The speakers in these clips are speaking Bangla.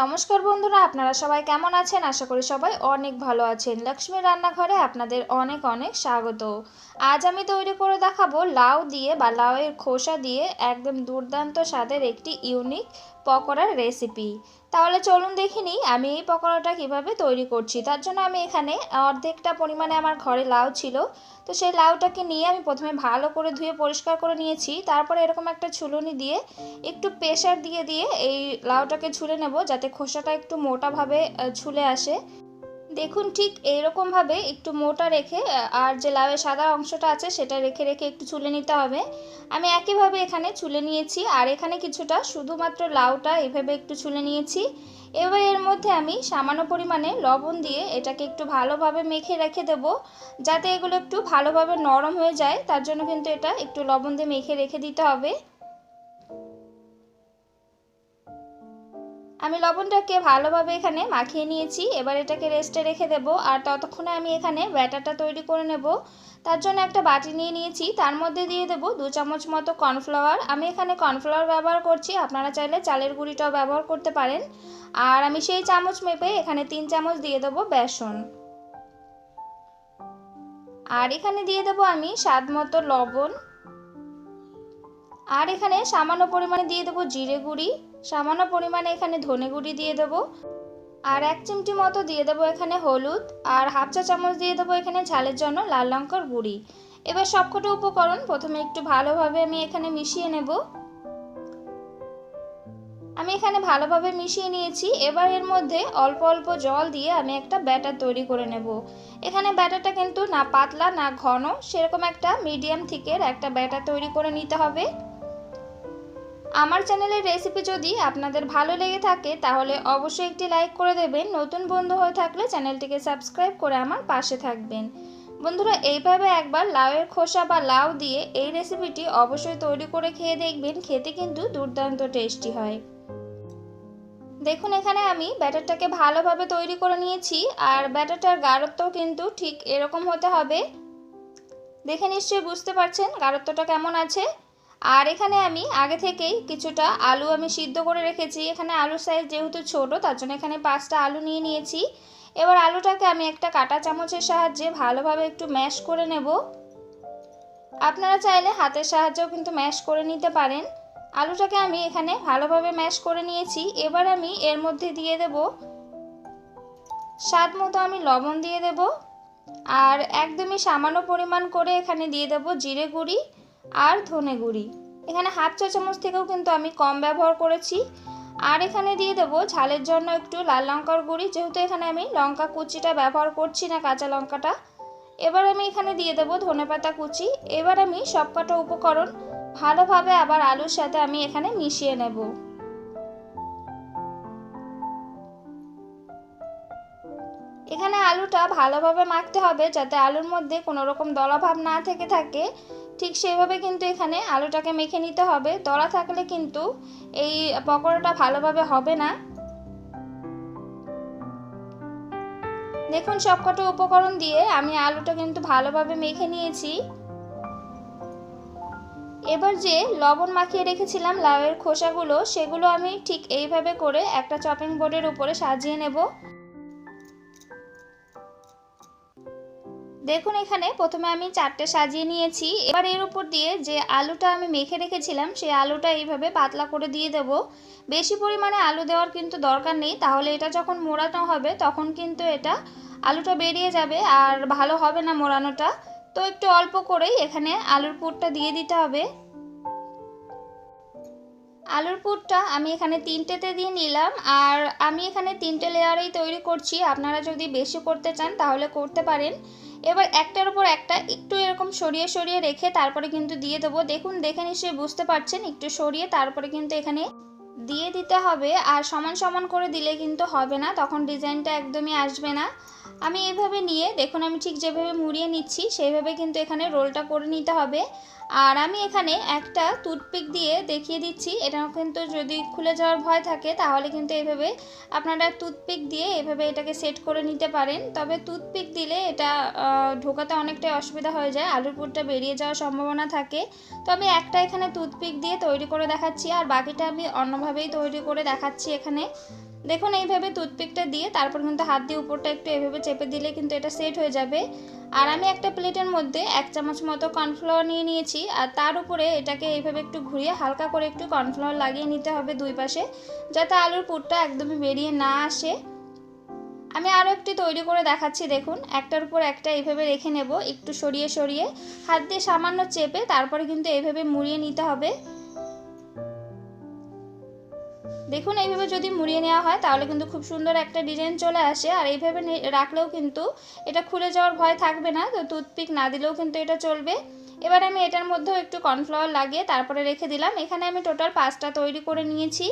নমস্কার বন্ধুরা, আপনারা সবাই কেমন আছেন? আশা করি সবাই অনেক ভালো আছেন। লক্ষ্মী রান্নাঘরে আপনাদের অনেক অনেক স্বাগত। আজ আমি তৈরি করে দেখাবো লাউ দিয়ে বা লাউয়ের খোসা দিয়ে একদম দুর্দান্ত স্বাদের একটি ইউনিক পকোড়ার রেসিপি। তাহলে চলুন দেখে নিই আমি এই পকোড়াটা কীভাবে তৈরি করছি। তার জন্য আমি এখানে অর্ধেকটা পরিমাণে আমার ঘরে লাউ ছিল। তো সেই লাউটাকে নিয়ে আমি প্রথমে ভালো করে ধুয়ে পরিষ্কার করে নিয়েছি। তারপরে এরকম একটা ছুলুনি দিয়ে একটু প্রেশার দিয়ে দিয়ে এই লাউটাকে ছুলে নেব যাতে খোসাটা একটু মোটাভাবে ছুলে আসে। দেখুন ঠিক এইরকমভাবে একটু মোটা রেখে আর যে লাউয়ের সাদা অংশটা আছে সেটা রেখে রেখে একটু চুলে নিতে হবে। আমি একইভাবে এখানে চুলে নিয়েছি, আর এখানে কিছুটা শুধুমাত্র লাউটা এভাবে একটু চুলে নিয়েছি। এবার এর মধ্যে আমি সামান্য পরিমাণে লবণ দিয়ে এটাকে একটু ভালোভাবে মেখে রেখে দেবো, যাতে এগুলো একটু ভালোভাবে নরম হয়ে যায়। তার জন্য কিন্তু এটা একটু লবণ দিয়ে মেখে রেখে দিতে হবে। আমি লবণটাকে ভালোভাবে এখানে মাখিয়ে নিয়েছি। এবার এটাকে রেস্টে রেখে দেব। আর ততক্ষণে আমি এখানে ব্যাটারটা তৈরি করে নেব। তার জন্য একটা বাটি নিয়ে নিয়েছি। তার মধ্যে দিয়ে দেব দু চামচ মতো কর্নফ্লাওয়ার। আমি এখানে কর্নফ্লাওয়ার ব্যবহার করছি। আপনারা চাইলে চালের গুঁড়িটাও ব্যবহার করতে পারেন। আর আমি সেই চামচ মেপে এখানে তিন চামচ দিয়ে দেবো বেসন। আর এখানে দিয়ে দেবো আমি স্বাদ মতো লবণ। আর এখানে সামান্য পরিমাণে দিয়ে দেবো জিরে গুঁড়ি, সামান্য পরিমাণে এখানে ধনে গুঁড়ি দিয়ে দেবো। আর এক চিমটি মতো দিয়ে দেবো এখানে হলুদ, আর হাফ চা চামচ দিয়ে দেবো এখানে ঝালের জন্য লাল লঙ্কার গুঁড়ি। এবার সবকটা উপকরণ প্রথমে একটু ভালোভাবে আমি এখানে মিশিয়ে নেব। আমি এখানে ভালোভাবে মিশিয়ে নিয়েছি। এবার এর মধ্যে অল্প অল্প জল দিয়ে আমি একটা ব্যাটার তৈরি করে নেব। এখানে ব্যাটারটা কিন্তু না পাতলা না ঘন, সেরকম একটা মিডিয়াম থিকের একটা ব্যাটার তৈরি করে নিতে হবে। আমার চ্যানেলের রেসিপি যদি আপনাদের ভালো লেগে থাকে, তাহলে অবশ্যই একটি লাইক করে দেবেন। নতুন বন্ধু হয়ে থাকলে চ্যানেলটিকে সাবস্ক্রাইব করে আমার পাশে থাকবেন। বন্ধুরা, এইভাবে একবার লাউয়ের খোসা বা লাউ দিয়ে এই রেসিপিটি অবশ্যই তৈরি করে খেয়ে দেখবেন। খেতে কিন্তু দুর্দান্ত টেস্টি হয়। দেখুন, এখানে আমি ব্যাটারটাকে ভালোভাবে তৈরি করে নিয়েছি, আর ব্যাটারটার গাঢ়ত্বও কিন্তু ঠিক এরকম হতে হবে। দেখে নিশ্চয়ই বুঝতে পারছেন গাঢ়ত্বটা কেমন আছে। আর এখানে আমি আগে থেকেই কিছুটা আলু আমি সিদ্ধ করে রেখেছি। এখানে আলুর সাইজ যেহেতু ছোট, তার জন্য এখানে পাঁচটা আলু নিয়ে নিয়েছি। এবার আলুটাকে আমি একটা কাটা চামচের সাহায্যে ভালোভাবে একটু ম্যাশ করে নেব। আপনারা চাইলে হাতের সাহায্যেও কিন্তু ম্যাশ করে নিতে পারেন। আলুটাকে আমি এখানে ভালোভাবে ম্যাশ করে নিয়েছি। এবার আমি এর মধ্যে দিয়ে দেব স্বাদ মতো আমি লবণ দিয়ে দেব। আর একদমই সামান্য পরিমাণ করে এখানে দিয়ে দেব জিরে গুঁড়ি। আর ধনে গুঁড়ি। এখানে হাফ চা চামচ থেকেও কিন্তু আমি কম ব্যবহার করেছি। আর এখানে দিয়ে দেবো ঝালের জন্য একটু লাল লঙ্কার গুঁড়ি। যেহেতু এখানে আমি লঙ্কা কুচিটা ব্যবহার করছি না কাঁচা লঙ্কাটা। এবার আমি এখানে দিয়ে দেবো ধনে পাতা কুচি। এবার আমি সবকটা উপকরণ ভালোভাবে আবার আলুর সাথে আমি এখানে মিশিয়ে নেব। আলুটা ভালোভাবে মাখতে হবে যাতে আলুর মধ্যে কোনো রকম দলাভাব না থেকে থাকে। ঠিক সেভাবে কিন্তু এখানে আলুটাকে মেখে নিতে হবে। দলা থাকলে কিন্তু এই পকোড়াটা ভালোভাবে হবে না। দেখুন সবকটা উপকরণ দিয়ে আমি আলুটা কিন্তু ভালোভাবে মেখে নিয়েছি। এবার যে লবণ মাখিয়ে রেখেছিলাম লাউয়ের খোসাগুলো, সেগুলো আমি ঠিক এইভাবে করে একটা চপিং বোর্ডের উপরে সাজিয়ে নেব। দেখুন এখানে প্রথমে আমি চারটে সাজিয়ে নিয়েছি। এবার এর উপর দিয়ে যে আলুটা আমি মেখে রেখেছিলাম, সেই আলুটা এইভাবে পাতলা করে দিয়ে দেব। বেশি পরিমাণে আলু দেওয়ার কিন্তু দরকার নেই। তাহলে এটা যখন মোড়ানো হবে, তখন কিন্তু এটা আলুটা বেরিয়ে যাবে আর ভালো হবে না মোড়ানোটা। তো একটু অল্প করেই এখানে আলুর পুরটা দিয়ে দিতে হবে। আলুর পুরটা আমি এখানে তিনটেতে দিয়ে নিলাম আর আমি এখানে তিনটে লেয়ারেই তৈরি করছি। আপনারা যদি বেশি করতে চান, তাহলে করতে পারেন। এবার একটার উপর একটা একটু এরকম সরিয়ে সরিয়ে রেখে তারপরে কিন্তু দিয়ে দেবো। দেখুন, দেখে নিশ্চয়ই বুঝতে পারছেন, একটু সরিয়ে তারপরে কিন্তু এখানে দিয়ে দিতে হবে। আর সমান সমান করে দিলে কিন্তু হবে না, তখন ডিজাইনটা একদমই আসবে না। আমি এভাবে নিয়ে, দেখুন আমি ঠিক যেভাবে মুড়িয়ে নিচ্ছি, সেইভাবে কিন্তু এখানে রোলটা করে নিতে হবে। আর আমি এখানে একটা টুথপিক দিয়ে দেখিয়ে দিচ্ছি। এটা কিন্তু যদি খুলে যাওয়ার ভয় থাকে, তাহলে কিন্তু এইভাবে আপনারা টুথপিক দিয়ে এভাবে এটাকে সেট করে নিতে পারেন। তবে টুথপিক দিলে এটা ঢোকাতে অনেকটাই অসুবিধা হয়ে যায়, আলুর পুরটা বেরিয়ে যাওয়ার সম্ভাবনা থাকে। তো আমি একটা এখানে টুথপিক দিয়ে তৈরি করে দেখাচ্ছি, আর বাকিটা আমি অন্যভাবেই তৈরি করে দেখাচ্ছি এখানে। দেখুন, এইভাবে টুথপিকটা দিয়ে তারপর কিন্তু হাত দিয়ে উপরটা একটু এভাবে চেপে দিলে কিন্তু এটা সেট হয়ে যাবে। আর আমি একটা প্লেটের মধ্যে এক চামচ মতো কর্নফ্লাওয়ার নিয়ে নিয়েছি। আর তার উপরে এটাকে এইভাবে একটু ঘুরিয়ে হালকা করে একটু কর্নফ্লাওয়ার লাগিয়ে নিতে হবে দুই পাশে, যাতে আলুর পুরটা একদমই বেরিয়ে না আসে। আমি আরও একটি তৈরি করে দেখাচ্ছি, দেখুন। একটার উপর একটা এইভাবে রেখে নেব, একটু সরিয়ে সরিয়ে। হাত দিয়ে সামান্য চেপে তারপরে কিন্তু এইভাবে মুড়িয়ে নিতে হবে। দেখুন, এইভাবে যদি মুড়িয়ে নেওয়া হয়, তাহলে কিন্তু খুব সুন্দর একটা ডিজাইন চলে আসে। আর এইভাবে রাখলেও কিন্তু এটা খুলে যাওয়ার ভয় থাকবে না। তো টুথপিক না দিলেও কিন্তু এটা চলবে। এবার আমি এটার মধ্যেও একটু কর্নফ্লাওয়ার লাগিয়ে তারপরে রেখে দিলাম। এখানে আমি টোটাল পাঁচটা তৈরি করে নিয়েছি।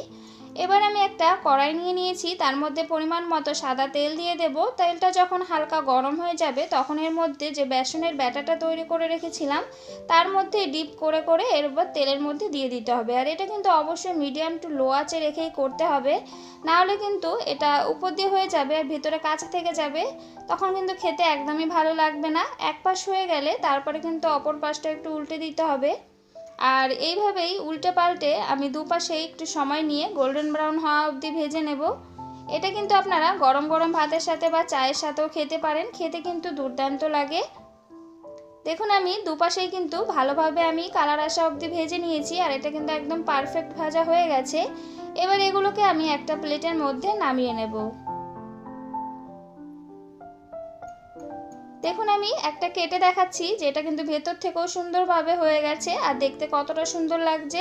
এবার আমি একটা কড়াই নিয়ে নিয়েছি, তার মধ্যে পরিমাণ মতো সাদা তেল দিয়ে দেব। তেলটা যখন হালকা গরম হয়ে যাবে, তখন এর মধ্যে যে বেসনের ব্যাটাটা তৈরি করে রেখেছিলাম, তার মধ্যে ডিপ করে করে এর উপর তেলের মধ্যে দিয়ে দিতে হবে। আর এটা কিন্তু অবশ্যই মিডিয়াম টু লো আঁচে রেখেই করতে হবে। নাহলে কিন্তু এটা উপর দিয়ে হয়ে যাবে আর ভিতরে কাঁচা থেকে যাবে, তখন কিন্তু খেতে একদমই ভালো লাগবে না। এক পাশ হয়ে গেলে তারপরে কিন্তু অপর পাশটা একটু উল্টে দিতে হবে। আর এইভাবেই উল্টে পাল্টে আমি দুপাশে একটু সময় নিয়ে গোল্ডেন ব্রাউন হওয়া অবধি ভেজে নেব। এটা কিন্তু আপনারা গরম গরম ভাতের সাথে বা চায়ের সাথেও খেতে পারেন, খেতে কিন্তু দুর্দান্ত লাগে। দেখুন আমি দুপাশেই কিন্তু ভালোভাবে আমি কালার আসা অবধি ভেজে নিয়েছি আর এটা কিন্তু একদম পারফেক্ট ভাজা হয়ে গেছে। এবার এগুলোকে আমি একটা প্লেটের মধ্যে নামিয়ে নেব। দেখুন আমি একটা কেটে দেখাচ্ছি, যেটা কিন্তু ভেতর থেকেও সুন্দরভাবে হয়ে গেছে আর দেখতে কতটা সুন্দর লাগছে।